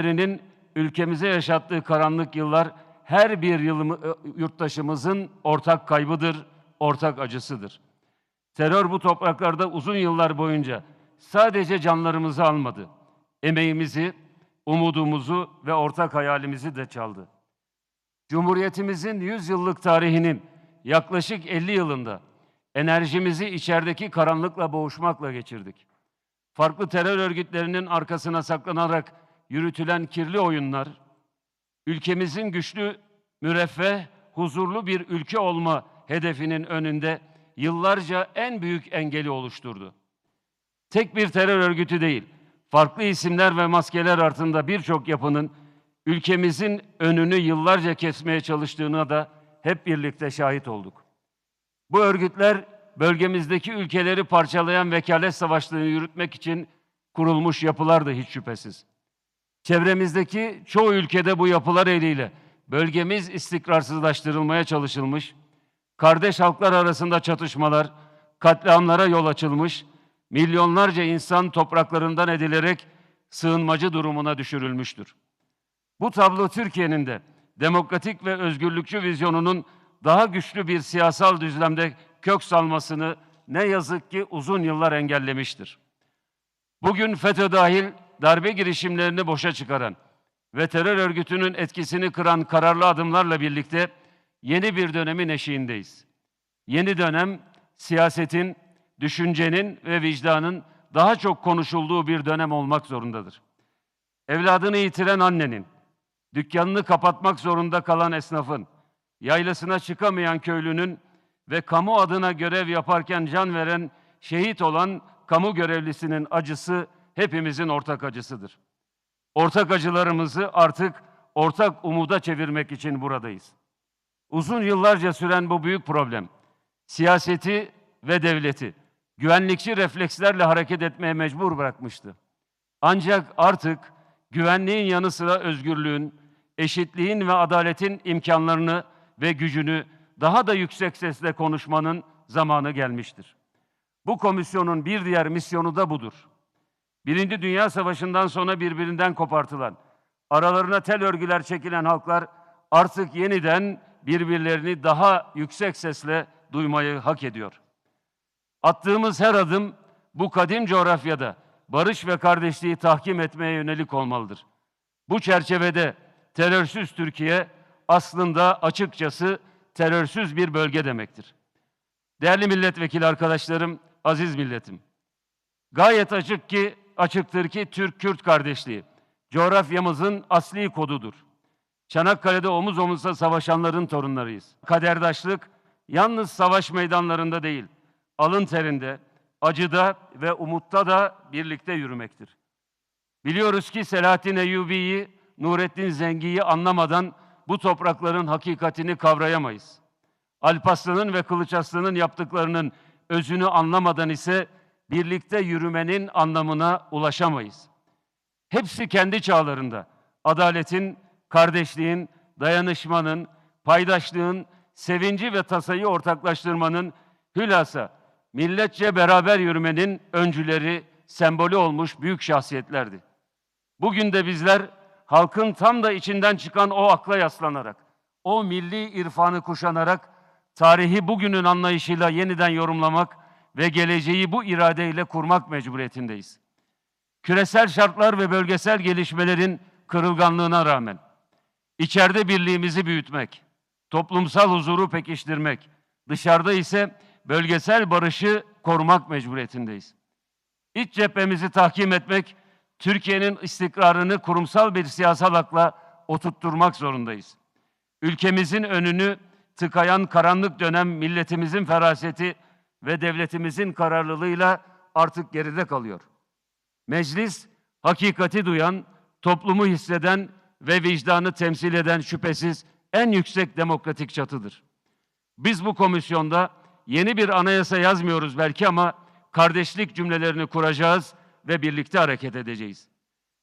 Ülkenin ülkemize yaşattığı karanlık yıllar her bir yılımı, ö- yurttaşımızın ortak kaybıdır, ortak acısıdır. Terör bu topraklarda uzun yıllar boyunca sadece canlarımızı almadı. Emeğimizi, umudumuzu ve ortak hayalimizi de çaldı. Cumhuriyetimizin 100 yıllık tarihinin yaklaşık 50 yılında enerjimizi içerideki karanlıkla boğuşmakla geçirdik. Farklı terör örgütlerinin arkasına saklanarak yürütülen kirli oyunlar, ülkemizin güçlü, müreffeh, huzurlu bir ülke olma hedefinin önünde yıllarca en büyük engeli oluşturdu. Tek bir terör örgütü değil, farklı isimler ve maskeler altında birçok yapının ülkemizin önünü yıllarca kesmeye çalıştığına da hep birlikte şahit olduk. Bu örgütler bölgemizdeki ülkeleri parçalayan vekalet savaşlarını yürütmek için kurulmuş yapılardı hiç şüphesiz. Çevremizdeki çoğu ülkede bu yapılar eliyle bölgemiz istikrarsızlaştırılmaya çalışılmış, kardeş halklar arasında çatışmalar, katliamlara yol açılmış, milyonlarca insan topraklarından edilerek sığınmacı durumuna düşürülmüştür. Bu tablo Türkiye'nin de demokratik ve özgürlükçü vizyonunun daha güçlü bir siyasal düzlemde kök salmasını ne yazık ki uzun yıllar engellemiştir. Bugün FETÖ dahil darbe girişimlerini boşa çıkaran ve terör örgütünün etkisini kıran kararlı adımlarla birlikte yeni bir dönemin eşiğindeyiz. Yeni dönem siyasetin, düşüncenin ve vicdanın daha çok konuşulduğu bir dönem olmak zorundadır. Evladını yitiren annenin, dükkanını kapatmak zorunda kalan esnafın, yaylasına çıkamayan köylünün ve kamu adına görev yaparken can veren, şehit olan kamu görevlisinin acısı hepimizin ortak acısıdır. Ortak acılarımızı artık ortak umuda çevirmek için buradayız. Uzun yıllarca süren bu büyük problem, siyaseti ve devleti güvenlikçi reflekslerle hareket etmeye mecbur bırakmıştı. Ancak artık güvenliğin yanı sıra özgürlüğün, eşitliğin ve adaletin imkanlarını ve gücünü daha da yüksek sesle konuşmanın zamanı gelmiştir. Bu komisyonun bir diğer misyonu da budur. Birinci Dünya Savaşı'ndan sonra birbirinden kopartılan, aralarına tel örgüler çekilen halklar artık yeniden birbirlerini daha yüksek sesle duymayı hak ediyor. Attığımız her adım bu kadim coğrafyada barış ve kardeşliği tahkim etmeye yönelik olmalıdır. Bu çerçevede terörsüz Türkiye aslında açıkçası terörsüz bir bölge demektir. Değerli milletvekili arkadaşlarım, aziz milletim. Gayet açık ki açıktır ki Türk-Kürt kardeşliği coğrafyamızın asli kodudur. Çanakkale'de omuz omuza savaşanların torunlarıyız. Kaderdaşlık yalnız savaş meydanlarında değil, alın terinde, acıda ve umutta da birlikte yürümektir. Biliyoruz ki Selahattin Eyyubi'yi, Nurettin Zengi'yi anlamadan bu toprakların hakikatini kavrayamayız. Alparslan'ın ve Kılıç Arslan'ın yaptıklarının özünü anlamadan ise birlikte yürümenin anlamına ulaşamayız. Hepsi kendi çağlarında adaletin, kardeşliğin, dayanışmanın, paydaşlığın, sevinci ve tasayı ortaklaştırmanın hülasa milletçe beraber yürümenin öncüleri, sembolü olmuş büyük şahsiyetlerdi. Bugün de bizler halkın tam da içinden çıkan o akla yaslanarak, o milli irfanı kuşanarak tarihi bugünün anlayışıyla yeniden yorumlamak ve geleceği bu iradeyle kurmak mecburiyetindeyiz. Küresel şartlar ve bölgesel gelişmelerin kırılganlığına rağmen içeride birliğimizi büyütmek, toplumsal huzuru pekiştirmek, dışarıda ise bölgesel barışı korumak mecburiyetindeyiz. İç cephemizi tahkim etmek, Türkiye'nin istikrarını kurumsal bir siyasal akla oturtturmak zorundayız. Ülkemizin önünü tıkayan karanlık dönem milletimizin feraseti ve devletimizin kararlılığıyla artık geride kalıyor. Meclis hakikati duyan, toplumu hisseden ve vicdanı temsil eden şüphesiz en yüksek demokratik çatıdır. Biz bu komisyonda yeni bir anayasa yazmıyoruz belki ama kardeşlik cümlelerini kuracağız ve birlikte hareket edeceğiz.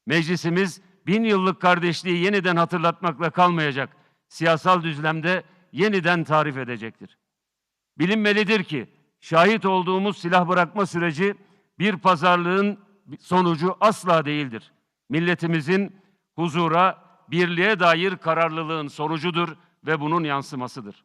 Meclisimiz bin yıllık kardeşliği yeniden hatırlatmakla kalmayacak, siyasal düzlemde yeniden tarif edecektir. Bilinmelidir ki şahit olduğumuz silah bırakma süreci bir pazarlığın sonucu asla değildir. Milletimizin huzura, birliğe dair kararlılığın sonucudur ve bunun yansımasıdır.